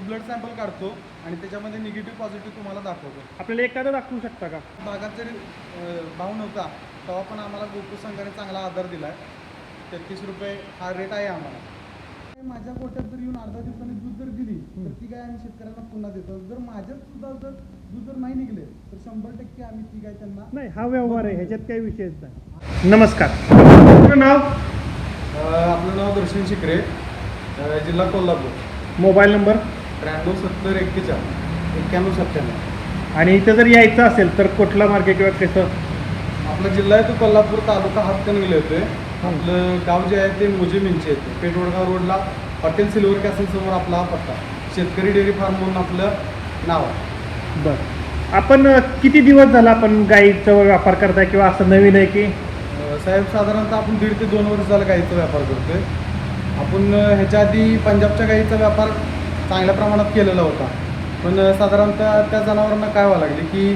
आम्ही blood sample काढतो आणि त्याच्यामध्ये निगेटिव्ह पॉझिटिव्ह तुम्हाला दाखवतो. आपल्याला एखादं दाखवू शकता का? भागात जरी भाव नव्हता तेव्हा पण आम्हाला गोकुळ संघाने चांगला आधार दिला आहे तेहतीस रुपये हा रेट आहे आम्हाला. माझ्या गोट्यात जर येऊन अर्धा दिवसांनी दूध जर दिली तर ती गाय आम्ही शेतकऱ्यांना पुन्हा देतो. जर माझ्याच सुद्धा जर दूध जर नाही निघले तर शंभर टक्के आम्ही ती गाय त्यांना नाही हा व्यवहार आहे ह्याच्यात काही विषयच नाही. नमस्कार. आपलं नाव? अं, आपलं नाव दर्शन शिकरे जिल्हा कोल्हापूर. Mobile number? त्र्याण्णव सत्तर एक्केचाळ एक्क्याण्णव सत्त्याण्णव. आणि इथं जर यायचं असेल तर कुठला मार्ग किंवा कसं? आपला जिल्हा आहे तो कोल्हापूर तालुका हातकणंगले येतोय. आपलं गाव जे आहे ते मोजे मिंचे येते पेटवडगाव रोडला हॉटेल सिल्वर कॅसल समोर आपला हा पत्ता शेतकरी डेअरी फार्म म्हणून आपलं नाव आहे. बरं. आपण अ, किती दिवस झाला आपण गाईचा व्यापार करताय किंवा असं नवीन आहे की? अं, साहेब साधारणतः आपण दीड ते दोन वर्ष झालं गाईचा व्यापार करतोय. आपण अं, ह्याच्या आधी पंजाबच्या गाईचा व्यापार चांगल्या प्रमाणात केलेला होता. पण साधारणतः त्या जनावरांना काय व्हावं लागले की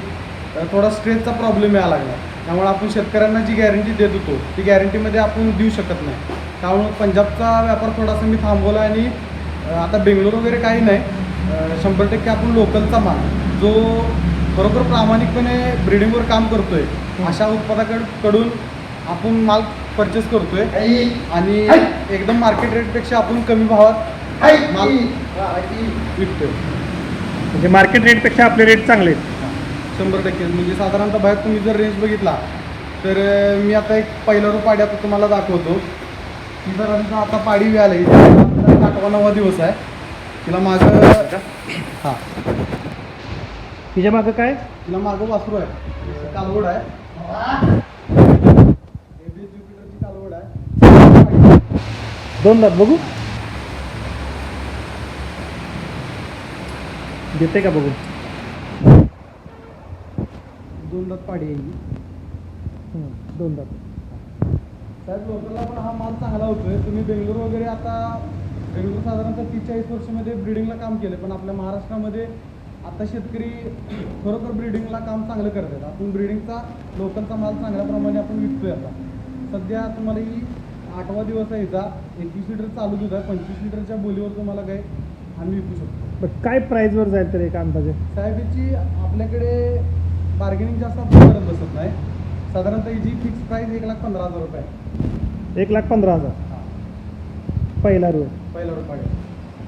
थोडा स्ट्रेसचा प्रॉब्लेम यायला लागला. त्यामुळे आपण शेतकऱ्यांना जी गॅरंटी देत होतो ती गॅरंटीमध्ये आपण देऊ शकत नाही. त्यामुळे पंजाबचा व्यापार थोडासा मी थांबवला आणि आता बेंगलोर वगैरे काही नाही. शंभर टक्के आपण लोकलचा माल जो बरोबर प्रामाणिकपणे ब्रिडिंगवर काम करतोय अशा उत्पादकाकडून आपण माल परचेस करतोय. आणि एकदम मार्केट रेटपेक्षा आपण कमी भावात माल विकतोय म्हणजे मार्केट रेटपेक्षा आपले रेट चांगले आहेत. शंभर टक्के. म्हणजे साधारणतः बाहेर तुम्ही जर रेंज बघितला तर मी आता एक पहिला रूप पाडी आता तुम्हाला दाखवतो. ती साधारणतः आता पाडी व्यायला येईल आठवा नवा दिवस आहे. तिला मागं हां. तिच्या मागं काय? तिला मागं वासरू आहे. कालवड आहे ज्युपिटरची कालवड आहे. दोन दात बघू. देते का बघू? दोन दात पाडी आहे ही. हं, दोन दात साहेब लोकलला पण हा माल चांगला होतोय. तुम्ही बेंगलोर वगैरे आता बेंगलोर साधारणतः तीस चाळीस वर्षामध्ये ब्रिडिंगला काम केलं पण आपल्या महाराष्ट्रामध्ये आता शेतकरी खरोखर ब्रिडिंगला काम चांगलं करतात. आपण ब्रिडिंगचा लोकलचा माल चांगल्या प्रमाणे आपण विकतोय आता. सध्या तुम्हाला ही आठवा दिवस आहे हिचा एकवीस लिटर चालू दूध आहे. पंचवीस लिटरच्या बोलीवर तुम्हाला काय आम्ही विकू शकतो. बरं काय प्राईजवर जाईल तर एक अंदाजे? साहेब याची आपल्याकडे बार्गेनिंग जास्त आपण करत बसत नाही. साधारणतः हिची फिक्स प्राईस एक लाख पंधरा हजार रुपये आहे. एक लाख पंधरा हजार? हा, पहिला रोज पहिला रुपये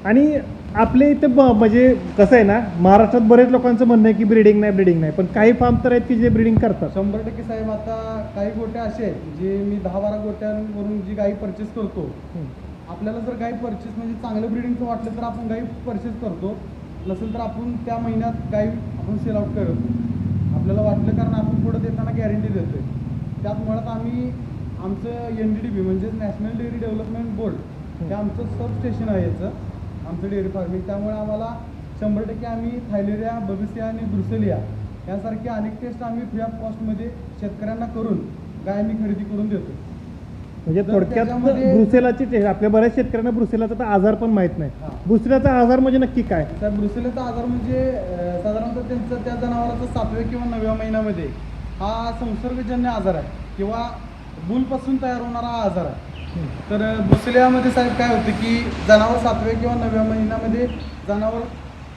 आणि आपल्या इथं ब- म्हणजे कसं आहे ना महाराष्ट्रात बरेच लोकांचं म्हणणं आहे की ब्रिडिंग नाही ब्रिडिंग नाही. पण काही फार्म तर आहेत की जे ब्रिडिंग करतात? शंभर टक्के साहेब आता काही गोट्या असे आहेत जे मी दहा बारा गोट्यांवरून जी गाई परचेस करतो हं. आपल्याला जर गाय परचेस म्हणजे चांगलं ब्रिडिंगचं वाटलं तर आपण गाय परचेस करतो. नसेल तर आपण त्या महिन्यात गाय आपण सेल आउट करतो आपल्याला वाटलं कारण आपण पुढं देताना गॅरंटी देतोय. त्यात मुळात आम्ही आमचं एन डी डी बी म्हणजे नॅशनल डेअरी डेव्हलपमेंट बोर्ड हे आमचं सब स्टेशन आहे याचं. आमचं डेअरी फार्मिंग त्यामुळे आम्हाला शंभर टक्के आम्ही थायलेरिया बबिसिया आणि ब्रुसेलिया यासारखे अनेक टेस्ट आम्ही फ्री ऑफ कॉस्टमध्ये शेतकऱ्यांना करून गाय आम्ही खरेदी करून देतो म्हणजे थोडक्यात त्याच्यामध्ये- ब्रुसेलाची आपल्या बऱ्याच शेतकऱ्यांना ब्रुसेलाचा तर आजार पण माहीत नाही. हां. ब्रुसेलाचा आजार म्हणजे नक्की काय? त्या ब्रुसेलाचा आजार म्हणजे अं, साधारणतः त्यांचं त्या जनावराचा सातव्या किंवा नवव्या महिन्यामध्ये हा संसर्गजन्य आजार आहे किंवा बुलपासून तयार होणारा हा आजार आहे. तर अं, ब्रुसेलियामध्ये साहेब काय होतं की जनावर सातव्या किंवा नवव्या महिन्यामध्ये जनावर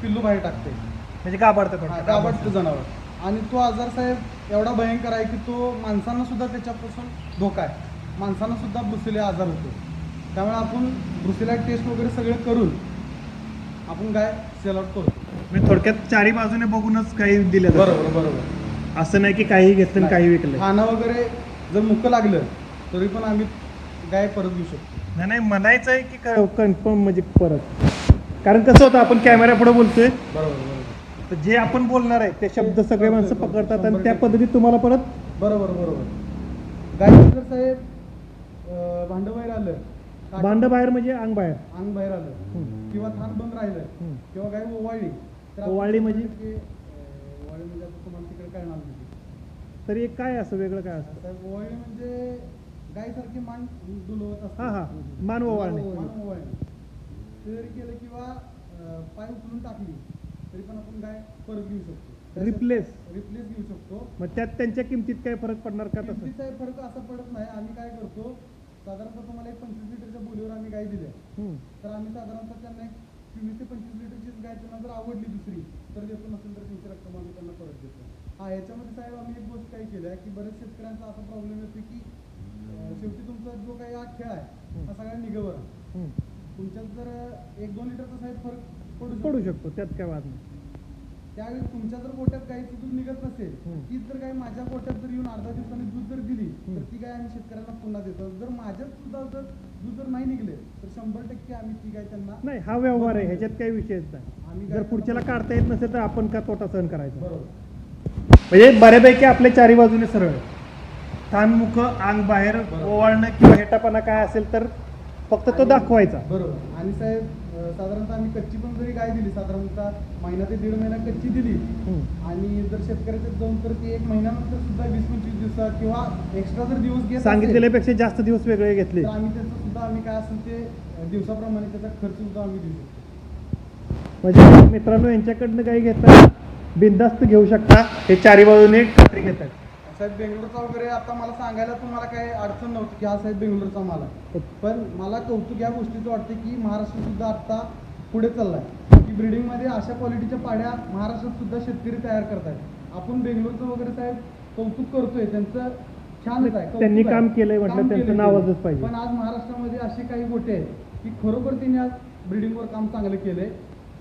पिल्लू बाहेर टाकते. म्हणजे गाभाडतं हा, गावाडतं जनावर. आणि तो आजार साहेब एवढा भयंकर आहे की तो माणसांना सुद्धा त्याच्यापासून धोका आहे. माणसांना सुद्धा ब्रुसेलिया आजार होतो. त्यामुळे आपण ब्रुसेलिया टेस्ट वगैरे सगळं करून आपण गाय सेल आउट करतो म्हणजे थोडक्यात चारी बाजूने बघूनच काही दिलं. बरोबर बरोबर. असं नाही की काही घेतलं आणि काही विकलं. खाणं वगैरे जर मुक्क लागलं तरी पण आम्ही गाय परत घेऊ शकतो? नाही नाही म्हणायचं आहे की कन्फर्म म्हणजे परत. कारण कसं होतं आपण कॅमेरा पुढे बोलतोय. बरोबर बरोबर. तर जे आपण बोलणार आहे ते शब्द सगळे माणसं पकडतात आणि त्या. पद्धतीत तुम्हाला परत बरोबर बरोबर. गाय जर साहेब अं, भांडं बाहेर आलं. टाक- भांड बाहेर म्हणजे अंग बाहेर अंग बाहेर आलं. हम्म. किंवा थान बंद राहिलं. हम्म. किंवा ओवाळली. तर आपण ओवाळली म्हणजे? की, अं, ओवाळली म्हणजे आता तुम्हाला तिकडे काय नाव देते तरी एक काय असं वेगळं काय असतं? ओवाळली म्हणजे गायसारखी मान डुलवत असते. हा, हा. मान ओवाळणे. मान ते जरी केलं किंवा अं, पाय उचलून टाकली तरी पण आपण गाय परत घेऊ शकतो. रिप्लेस रिप्लेस घेऊ शकतो. मग त्यात त्यांच्या किमतीत काय फरक पडणार का तसं? किमतीचा फरक असा पडत नाही. आम्ही काय करतो साधारणतः तुम्हाला एक पंचवीस लिटरच्या बोलीवर आम्ही गाय दिल्या. तर आम्ही साधारणतः त्यांना एक चोवीस ते पंचवीस लिटरचीच गाय त्यांना जर आवडली दुसरी तर देतो नसेल तर त्यांची रक्कम आम्ही त्यांना परत देतो हा याच्यामध्ये साहेब आम्ही एक गोष्ट काय केली आहे की बरेच शेतकऱ्यांचा असा प्रॉब्लेम येतो की शेवटी तुमचा जो काही हा खेळ आहे हा सगळ्या निगवर आहे. तुमच्यात जर एक दोन लिटरचा साहेब फरक. पडू शकतो त्यात काय वाद नाही त्यावेळी तुमच्या जर गोट्यात गाईचं दूध निघत नसेल. तीच जर गाय माझ्या गोट्यात जर येऊन अर्धा दिवसाने दूध जर दिली. तर ती गाय आम्ही शेतकऱ्यांना पुन्हा देतो जर माझ्याच दुधात जर दूध जर नाही निघले तर शंभर टक्के आम्ही ती गाय त्यांना नाही हा व्यवहार आहे ह्याच्यात काही विषयच नाही आम्ही जर पुढच्याला काढता येत नसेल तर आपण का तोटा सहन करायचा बरोबर म्हणजे बऱ्यापैकी आपल्या चारी बाजूने सरळ. तानमुख आंग बाहेर. ओवाळणं किंवा हेटापणा काय असेल तर फक्त तो दाखवायचा बरोबर आणि साहेब साधारणतः आम्ही कच्ची पण जरी गाय दिली साधारणतः महिना ते दीड महिना कच्ची दिली. आणि जर शेतकऱ्याच्यात जाऊन तर ती एक महिन्यानंतर सुद्धा वीस पंचवीस दिवसात किंवा एक्स्ट्रा जर दिवस घेत सांगितलेल्यापेक्षा जास्त दिवस वेगळे घेतले. तर आम्ही त्याचं सुद्धा आम्ही काय असेल ते दिवसाप्रमाणे त्याचा खर्च सुद्धा आम्ही देऊ शकतो. म्हणजे मित्रांनो यांच्याकडनं काही घेता बिंदास्त घेऊ शकता. हे चारी बाजूने खात्री घेतात. साहेब बेंगलोरचा वगैरे आता मला सांगायला तुम्हाला काही अडचण नव्हती की हा साहेब बेंगलोरचा माल आहे पण मला कौतुक या गोष्टीचं वाटते की महाराष्ट्र सुद्धा आता पुढे चाललाय की ब्रिडिंगमध्ये अशा क्वालिटीच्या पाड्या महाराष्ट्रात सुद्धा शेतकरी तयार करतायत आपण बेंगलोरचं वगैरे साहेब कौतुक करतोय त्यांचं छानच आहे त्यांनी. काम केलंय म्हटलं त्यांचं नावाजच. पाहिजे. पण आज महाराष्ट्रामध्ये असे काही गोटे आहेत की खरोखर त्यांनी आज ब्रिडिंगवर काम चांगलं केलंय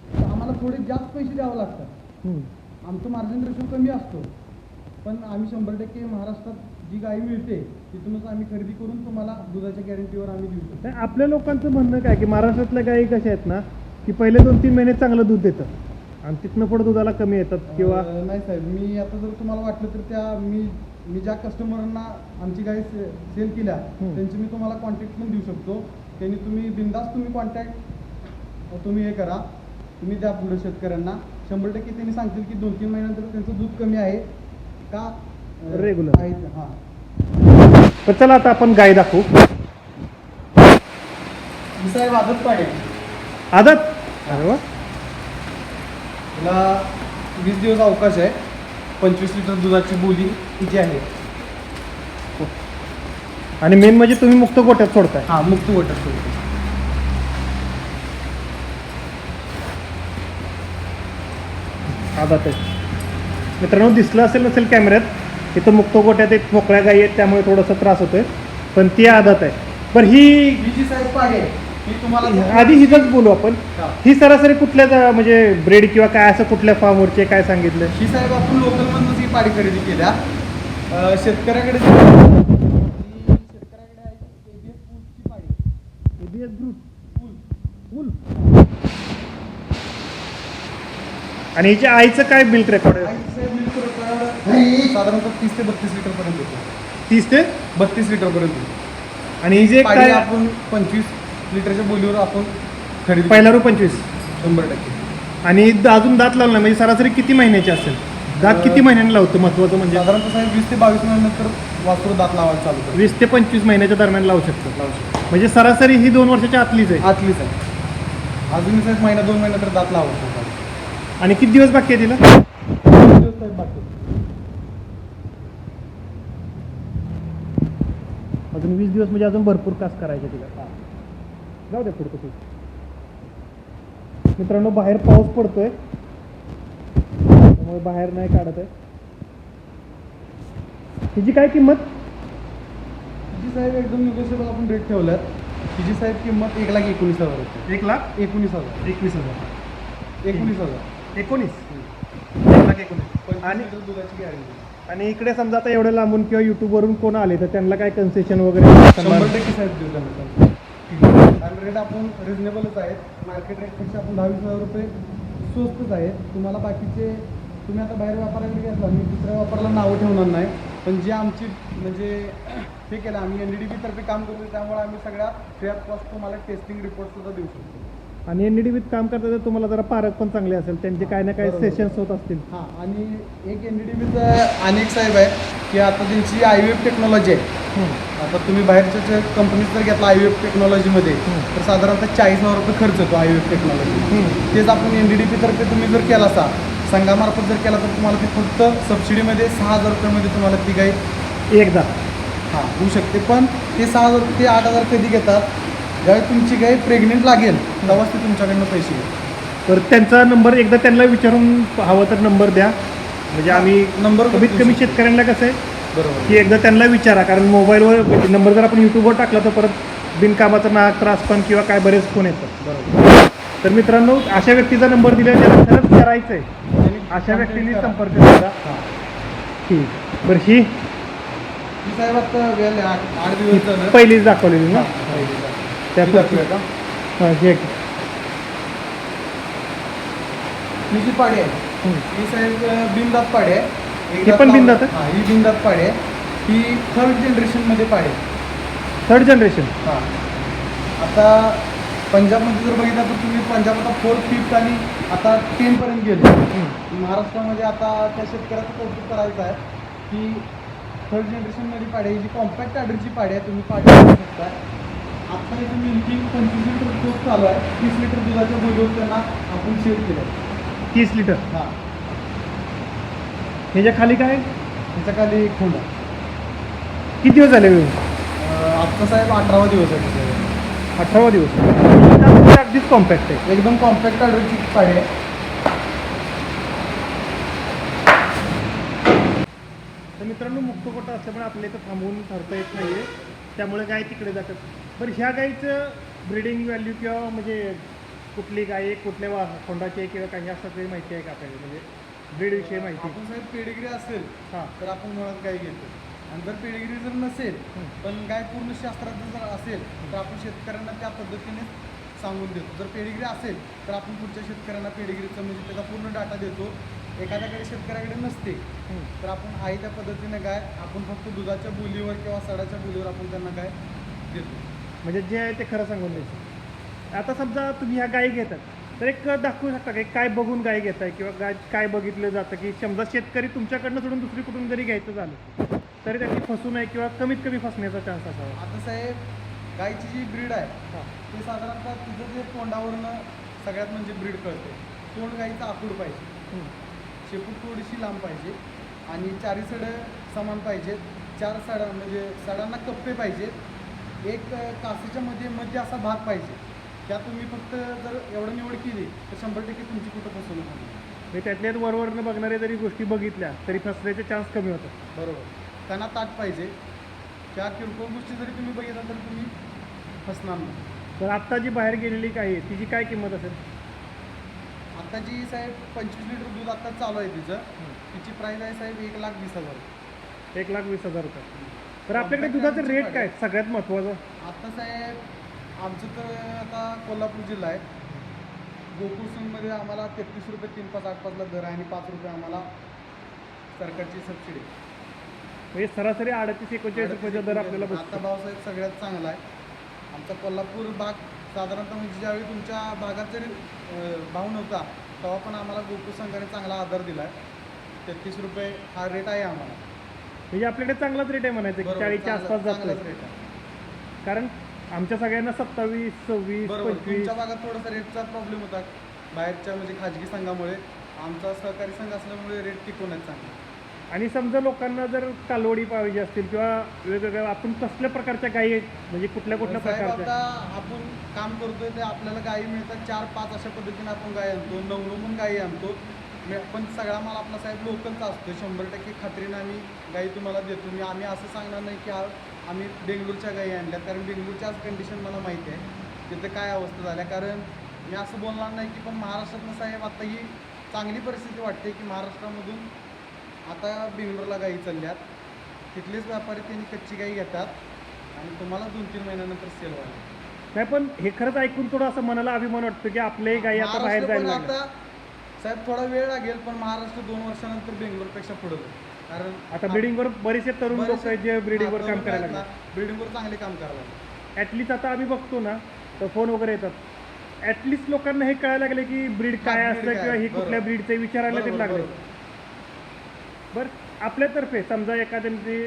तर आम्हाला थोडे जास्त पैसे द्यावे लागतात. आमचं मार्जिन रेशो कमी असतो पण आम्ही शंभर टक्के महाराष्ट्रात जी गाई मिळते तिथूनच आम्ही खरेदी करून तुम्हाला दुधाच्या गॅरंटीवर आम्ही देऊ शकतो. नाही, आपल्या लोकांचं म्हणणं काय की महाराष्ट्रातल्या गायी कशा आहेत ना की पहिले दोन तीन महिने चांगलं दूध देतात. आणि तिथनं पुढे दुधाला कमी येतात किंवा अं, नाही साहेब मी आता जर तुम्हाला वाटलं तर त्या मी मी ज्या कस्टमरांना आमची गाई सेल केल्या हम्म. त्यांची मी तुम्हाला कॉन्टॅक्ट पण देऊ शकतो. त्यांनी तुम्ही बिंदास तुम्ही कॉन्टॅक्ट तुम्ही हे करा. तुम्ही द्या पुढे शेतकऱ्यांना. शंभर टक्के त्यांनी सांगतील की दोन तीन महिन्यानंतर त्यांचं दूध कमी आहे. का हां. तर चला आता आपण गाय दाखवू. ही साहेब आदत पाडे आदत? अरे वा. तिला वीस दिवस अवकाश आहे. पंचवीस लिटर दुधाची बोली तिची आहे. आणि मेन म्हणजे तुम्ही मुक्त गोट्यात सोडताय. हा मुक्त वोटर सोडते. आदत आहे. मित्रांनो दिसलं असेल नसेल कॅमेऱ्यात इथं मुक्त गोट्यात एक मोकळ्या गायी आहेत त्यामुळे थोडासा त्रास होतोय पण ती आदत आहे. पण ही जी साहेब पाडे आहे तुम्हाला आधी हिचंच बोलू आपण. हा. सरासरी कुठल्या म्हणजे ब्रेड किंवा काय असं कुठल्या फार्मवरचे काय सांगितलं ही साहेब आपण लोकलमधूनच ही पाडी खरेदी केल्या. शेतकऱ्याकडे जी- ही शेतकऱ्याकडे आहे ती ABS फूलची पाडी फूल फुल आणि हिच्या आईचं काय मिल्क रेकॉर्ड आहे? साधारणतः तीस ते बत्तीस लिटर पर्यंत येतो. तीस ते? बत्तीस लिटर पर्यंत आणि ही जे काय आपण पंचवीस लिटरच्या बोलीवर आपण खरेदी पहिला रू पंचवीस. शंभर टक्के. आणि द- अजून दात लावला नाही. म्हणजे सरासरी किती महिन्याची असेल? दात किती महिन्यांनी लावतो महत्वाचं म्हणजे? साधारणतः साहेब वीस ते बावीस महिन्यानंतर वासरू दात लावायला चालू करतो वीस ते पंचवीस महिन्याच्या दरम्यान लावू शकतो. लावू शकतो. म्हणजे सरासरी ही दोन वर्षाच्या आतलीच आहे. आतलीच आहे. अजूनही साहेब महिना दोन महिना तर दात लावायचं. आणि किती दिवस बाकी आहे तिला? अजून वीस दिवस म्हणजे अजून भरपूर कास करायचे तिला. जाऊ द्या पुढचं पुढचं मित्रांनो बाहेर पाऊस पडतोय. त्यामुळे बाहेर नाही काढत आहे. तिची काय किंमत? तिची साहेब एकदम निगोशिएबल आपण रेट ठेवल्यात. तिची साहेब किंमत एक लाख एकोणीस हजार रुपये एक लाख? एकोणीस हजार. एकवीस हजार. एकोणीस हजार. एकोणीस. एक लाख एकोणीस. पंचवीस आणि दुधाची गॅरंटी आणि इकडे समजा आता एवढे लांबून किंवा युट्यूबवरून कोण आले तर त्यांना काय कन्सेशन वगैरे शंभर टक्के साहेब देऊ त्यांना. आणि रेट आपण रिजनेबलच आहेत. मार्केट रेटपेक्षा आपण दहा वीस हजार रुपये स्वस्तच आहेत. तुम्हाला बाकीचे तुम्ही आता बाहेर व्यापाराकडे घेतला मी दुसऱ्या व्यापाराला नावं ठेवणार नाही. पण जे आमची म्हणजे हे केलं आम्ही एन डी डी तर्फे काम करतो त्यामुळे आम्ही सगळ्या फ्री ऑफ कॉस्ट तुम्हाला टेस्टिंग रिपोर्ट सुद्धा देऊ शकतो. आणि एन डी काम करता तर तुम्हाला जरा पारक पण चांगले असेल. त्यांचे काय ना काय बरोबर. सेशन्स होत असतील. हां आणि एक एन डी अनेक साहेब आहे की आता त्यांची आय व्ही एफ टेक्नॉलॉजी आहे. आता तुम्ही बाहेरच्या कंपनीत जर घेतला आय व्ही एफ टेक्नॉलॉजीमध्ये. तर साधारणतः चाळीस हजार रुपये खर्च येतो आय व्ही एफ टेक्नॉलॉजी. तेच आपण एन डी डी तर्फे तुम्ही जर केला असा संघामार्फत जर केला तर तुम्हाला ती फक्त सबसिडीमध्ये सहा हजार रुपयामध्ये तुम्हाला ती गाई एकदा. हां होऊ शकते. पण ते सहा हजार ते आठ हजार कधी घेतात? ज्यावेळी तुमची गाय प्रेग्नेंट लागेल तेव्हाच ते तुमच्याकडनं पैसे घेतात तर त्यांचा नंबर एकदा त्यांना विचारून हवं तर नंबर द्या. म्हणजे आम्ही नंबर कमीत कमी शेतकऱ्यांना कसं आहे बरोबर. की एकदा त्यांना विचारा कारण मोबाईलवर नंबर जर आपण यूट्यूबवर टाकला तर परत बिनकामाचा नाक त्रास पण किंवा काय बरेच फोन येतात. बरोबर. तर मित्रांनो अशा व्यक्तीचा नंबर दिला ज्याला खरंच करायचं आहे अशा व्यक्तींनी संपर्क करा. हां. ठीक. बरं ही साहेब आता आहे, आठ आठ दिवस झालं. पहिलीच दाखवलेली ना? पहिली. त्या ही जी पाडी आहे. ही साहेब बिनदात पाडी आहे ही पण लावलं- बिनदात आहे? हां बिनदात पाडी आहे ही थर्ड जनरेशनमध्ये पाडी आहे थर्ड जनरेशन हां. आता पंजाबमध्ये जर बघितलं तर तुम्ही पंजाब आता फोर्थ फिफ्थ आणि आता टेनपर्यंत गेले. महाराष्ट्रामध्ये आता त्या शेतकऱ्याचं कौतुक करायचं आहे की थर्ड जनरेशनमध्ये पाडी आहे ही जी कॉम्पॅक्ट ऑर्डरची पाडी आहे तुम्ही पाडी शकता. आता इथे मिल्किंग पंचवीस लिटर दूध चालू आहे. तीस लिटर दुधाच्या बोलीवर त्यांना आपण शेअर केलं तीस लिटर? हां. ह्याच्या खाली काय? त्याच्याखाली एक खोंड आहे. किती दिवस झाले आजचा साहेब अठरावा दिवस आहे त्याच्यावर. अठरावा दिवस. अगदीच कॉम्पॅक्ट आहे. एकदम कॉम्पॅक्ट ऑर्डरची पाडी आहे. तर मित्रांनो मुक्तकोटा असल्यामुळे आपल्या इथं थांबवून ठरता येत नाही त्यामुळे गाय तिकडे जातात? बरं ह्या गायीचं ब्रिडिंग व्हॅल्यू किंवा म्हणजे कुठली गाय आहे कुठल्या वा खोंडाची आहे किंवा काही असं काही माहिती आहे का आपल्याला? म्हणजे ब्रीडविषयी माहिती. आपण साहेब पेडिग्री असेल हां. तर आपण मुळात गाय घेतो. आणि जर पेडिग्री जर नसेल. पण गाय पूर्ण शास्त्रात जर असेल तर आपण शेतकऱ्यांना त्या पद्धतीने सांगून देतो. जर पेडिग्री असेल तर आपण पुढच्या शेतकऱ्यांना पेडिग्रीचं म्हणजे त्याचा पूर्ण डाटा देतो. एखाद्याकडे शेतकऱ्याकडे नसते. तर आपण आहे त्या पद्धतीने गाय आपण फक्त दुधाच्या बोलीवर किंवा सडाच्या बोलीवर आपण त्यांना गाय देतो. म्हणजे जे आहे ते खरं सांगून द्यायचं आता समजा तुम्ही ह्या गायी घेतात तर एक दाखवू शकता की? काय बघून गाय घेताय किंवा गाय काय बघितलं जातं की समजा शेतकरी तुमच्याकडनं सोडून दुसरी कुठून जरी घ्यायचं झालं तरी त्यांनी फसू नये किंवा कमीत कमी फसण्याचा चान्स असावा. आता साहेब गायची जी ब्रीड आहे ते साधारणतः तिचं जे तोंडावरनं सगळ्यात म्हणजे ब्रीड कळते तोंड गाईचं आकूड पाहिजे. शेपूट थोडीशी लांब पाहिजे आणि चारी सडं समान पाहिजेत. चार साडा म्हणजे सडांना कप्पे पाहिजेत. एक अ, कासेच्या मध्ये मध्य असा भाग पाहिजे. त्या तुम्ही फक्त जर एवढं निवड केली तर शंभर टक्के तुमची कुठं फसवणूक. म्हणजे त्यातल्यात वरवरनं बघणारे जरी गोष्टी बघितल्या तरी फसण्याचे चान्स कमी होतात. बरोबर. त्यांना ताट पाहिजे. त्या किरकोळ गोष्टी जरी तुम्ही बघितल्या तर तुम्ही फसणार नाही. तर आत्ता जी बाहेर गेलेली काय आहे तिची काय किंमत असेल? आता जी साहेब पंचवीस लिटर दूध आता चालू आहे तिचं. तिची प्राईस आहे साहेब एक लाख वीस हजार एक लाख वीस हजार रुपये. तर आपल्याकडे दुधाचे रेट काय? सगळ्यात महत्त्वाचं. आता साहेब आमचं तर आता कोल्हापूर जिल्हा आहे. गोकुळ संघमध्ये आम्हाला तेहतीस रुपये तीन पाच आठ पाचला दर आहे आणि पाच रुपये आम्हाला सरकारची सबसिडी म्हणजे सरासरी अडतीस एकोणचाळीस रुपयाचा दर आपल्याला आता बसतो. भावसाहेब सगळ्यात चांगला आहे. आमचा कोल्हापूर भाग साधारणतः म्हणजे ज्यावेळी तुमच्या भागात जरी अं, भाव नव्हता तेव्हा पण आम्हाला गोकुळ संघाने चांगला आधार दिला आहे तेहतीस रुपये हा रेट आहे आम्हाला. म्हणजे आपल्याकडे चांगलाच रेट आहे म्हणायचं की बरोबर, चाळीसच्या चांगला- आसपास चांगलाच जातोय rate आहे. कारण आमच्या सगळ्यांना सत्तावीस सव्वीस बरोबर पंचवीस तुमच्या भागात थोडासा रेटचा प्रॉब्लेम होता. बाहेरच्या म्हणजे खाजगी संघामुळे. आमचा सहकारी संघ असल्यामुळे रेट टिकून आहेत चांगले. आणि समजा लोकांना जर कालवडी पाहिजे असतील किंवा वेगवेगळ्या आपण कसल्या प्रकारच्या गायी आहेत? म्हणजे कुठल्या कुठल्या साहेब प्रकारच्या? आता आपण काम करतोय ते आपल्याला गायी मिळतात चार पाच अशा पद्धतीने आपण गायी आणतो. नऊ नऊ पण गायी आणतो. पण सगळा माल आपला साहेब लोकलचा असतो शंभर टक्के खात्रीने आम्ही गायी तुम्हाला देतो. मी आम्ही असं सांगणार नाही की आम्ही बेंगलोरच्या गायी आणल्यात. कारण बेंगलोरच्या आज कंडिशन मला माहिती आहे. तिथं काय अवस्था झाल्या? कारण मी असं बोलणार नाही की पण महाराष्ट्रातनं साहेब आता ही चांगली परिस्थिती वाटते की महाराष्ट्रामधून आता बेंगलोरला गायी चालल्यात. तिथलेच व्यापारी त्यांनी कच्ची गाई घेतात आणि तुम्हाला दोन तीन महिन्यानंतर सेल व्हायला नाही पण हे खरंच ऐकून थोडं असं मनाला अभिमान वाटतो की आपल्याही गायी आता बाहेर जायला आता साहेब थोडा वेळ लागेल पण महाराष्ट्र दोन वर्षानंतर बेंगलोरपेक्षा पुढे जाईल. कारण आता ब्रिडिंगवर बरेचसे तरुण लोक आहेत जे ब्रिडिंगवर काम करायला लागले ब्रिडिंगवर चांगले काम करायला लागले ॲटलिस्ट आता आम्ही बघतो ना तर फोन वगैरे येतात. ॲटलिस्ट लोकांना हे कळायला लागले की ब्रीड काय breed असतं काय, किंवा ही बरोबर. कुठल्या ब्रीडचे विचारायला तरी बरोबर, लागले बरोबर. बरं आपल्यातर्फे समजा एखाद्याची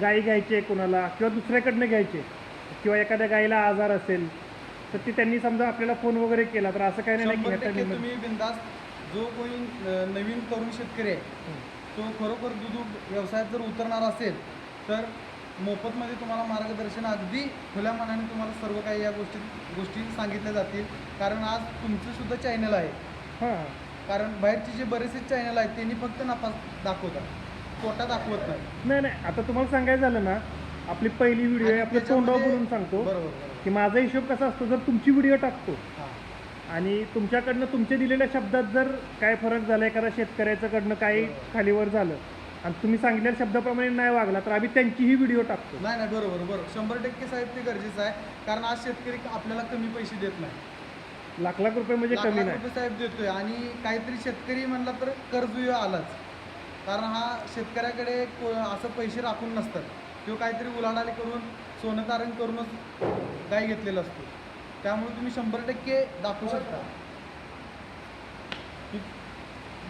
गाई घ्यायची आहे कोणाला किंवा दुसऱ्याकडनं घ्यायची किंवा एखाद्या गाईला आजार असेल तर ती त्यांनी समजा आपल्याला फोन वगैरे केला तर असं काही नाही की शंभर ह्याचा टक्के नियम- तुम्ही बिंदास जो कोणी नवीन तरुण शेतकरी आहे तो खरोखर दूध व्यवसायात जर उतरणार असेल तर मोफतमध्ये तुम्हाला मार्गदर्शन अगदी खुल्या मनाने तुम्हाला सर्व काही या गोष्टी गोष्टी सांगितल्या जातील. कारण आज तुमचं सुद्धा चॅनल आहे. कारण बाहेरचे जे बरेचसे चॅनल आहेत त्यांनी फक्त नफा दाखवतात. तोटा दाखवत नाही. नाही नाही आता तुम्हाला सांगायचं झालं ना आपली पहिली व्हिडिओ आहे आपल्या तोंडावर बोलून सांगतो बरोबर की माझा हिशोब कसा असतो जर तुमची व्हिडिओ टाकतो आणि तुमच्याकडनं तुमच्या दिलेल्या शब्दात जर काय फरक झाला एखादा शेतकऱ्याचं कडनं काही खालीवर झालं आणि तुम्ही सांगितलेल्या शब्दाप्रमाणे नाही वागला तर आम्ही त्यांचीही व्हिडिओ टाकतो. नाही नाही बरोबर बरोबर. शंभर टक्के साहेब ते गरजेचं आहे. कारण आज शेतकरी आपल्याला कमी पैसे देत नाही. लाख लाख रुपये म्हणजे कमी लाख नाही. रुपये साहेब देतोय. आणि काहीतरी शेतकरी म्हणला तर कर्ज आलाच. कारण हा शेतकऱ्याकडे को- असं पैसे राखून नसतात. किंवा काहीतरी उलाढाली करून सोनं तारण करूनच गाय घेतलेला असतो. त्यामुळे तुम्ही शंभर टक्के दाखवू शकता.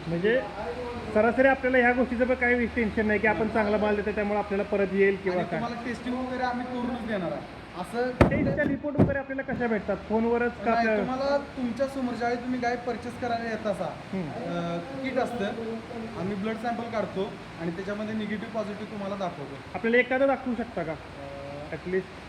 म्हणजे सरासरी आपल्याला ह्या गोष्टीचं पण काही टेन्शन नाही की आपण चांगला माल देतो त्यामुळे आपल्याला परत येईल किंवा आणि काय. तुम्हाला टेस्टिंग वगैरे आम्ही करूनच देणार आहे. असं टेस्टच्या रिपोर्ट वगैरे आपल्याला कशा भेटतात? फोनवरच का नाही, तुम्हाला तुमच्यासमोर ज्यावेळी तुम्ही गाय परचेस करायला येत असा. किट असतं. आम्ही ब्लड सॅम्पल काढतो आणि त्याच्यामध्ये निगेटिव्ह पॉझिटिव्ह तुम्हाला दाखवतो. आपल्याला एखादं दाखवू शकता का? अं, ॲटलिस्ट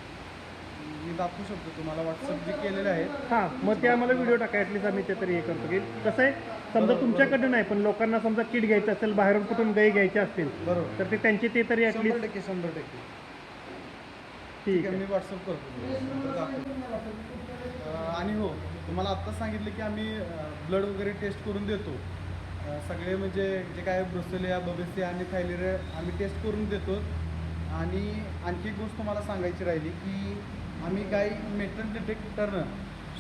मी दाखवू शकतो तुम्हाला व्हॉट्सअप जे केलेले आहेत हां मग ते आम्हाला व्हिडिओ टाका ॲटलिस्ट आम्ही ते तरी हे करतो की कसं आहे समजा तुमच्याकडनं नाही पण लोकांना समजा किट घ्यायचं असेल बाहेरून कुठून गाई घ्यायचे असतील बरोबर. तर ते त्यांचे ते तरी शंभर ॲटलिस्ट टक्के शंभर टक्के. ठीक आहे मी व्हॉट्सअप करतो नंतर दाखवतो. अं, आणि हो तुम्हाला आत्ताच सांगितलं की आम्ही ब्लड वगैरे टेस्ट करून देतो. अं, सगळे म्हणजे जे काय ब्रुसेलिया बबेसिया आणि थायलेरिया आम्ही टेस्ट करून देतो. आणि आणखी एक गोष्ट तुम्हाला सांगायची राहिली की आम्ही गाय मेटल डिटेक्टरनं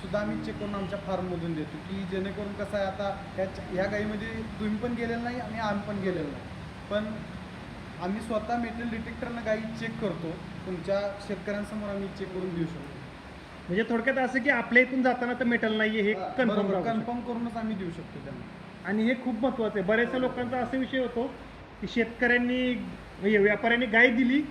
सुद्धा आम्ही चेक करून आमच्या फार्ममधून देतो की जेणेकरून कसं आहे आता ह्या ह्या गाईमध्ये तुम्ही पण गेलेलं नाही आणि आम्ही पण गेलेलो नाही. पण आम्ही स्वतः मेटल डिटेक्टरनं गाई चेक करतो. तुमच्या शेतकऱ्यांसमोर आम्ही चेक करून देऊ शकतो. म्हणजे थोडक्यात असं की आपल्या इथून जाताना तर मेटल नाही हे कन्फर्म कन्फर्म करूनच आम्ही देऊ शकतो त्यांना. आणि हे खूप महत्त्वाचं आहे. बऱ्याचशा लोकांचा असा विषय होतो की शेतकऱ्यांनी व्यापाऱ्यांनी गाय दिली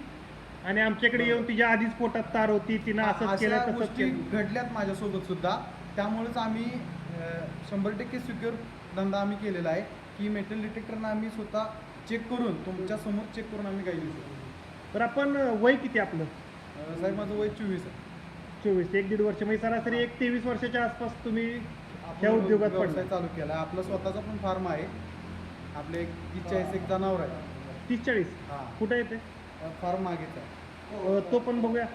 आणि आमच्याकडे येऊन तिच्या आधीच पोटात तार होती तिनं असंच अशा केलं तसंच गोष्टी केलं. घडल्यात माझ्यासोबत सुद्धा. त्यामुळेच आम्ही अं, शंभर टक्के सिक्युअर धंदा आम्ही केलेला आहे. की मेटल डिटेक्टरनं आम्ही स्वतः चेक करून तुमच्यासमोर चेक करून आम्ही गाई देऊ शकतो तर आपण वय किती आपलं? अं, साहेब माझं वय चोवीस आहे. चोवीस एक दीड वर्ष. म्हणजे सरासरी एक तेवीस वर्षाच्या आसपास तुम्ही आपण त्या उद्योगात व्यवसाय चालू केला. आहे आपला स्वतःचा पण फार्म आहे. आपले एक तीस चाळीस एक जनावर आहे तीस चाळीस? हां. कुठं येते? फार मागेचा आहे. तो पण बघूया.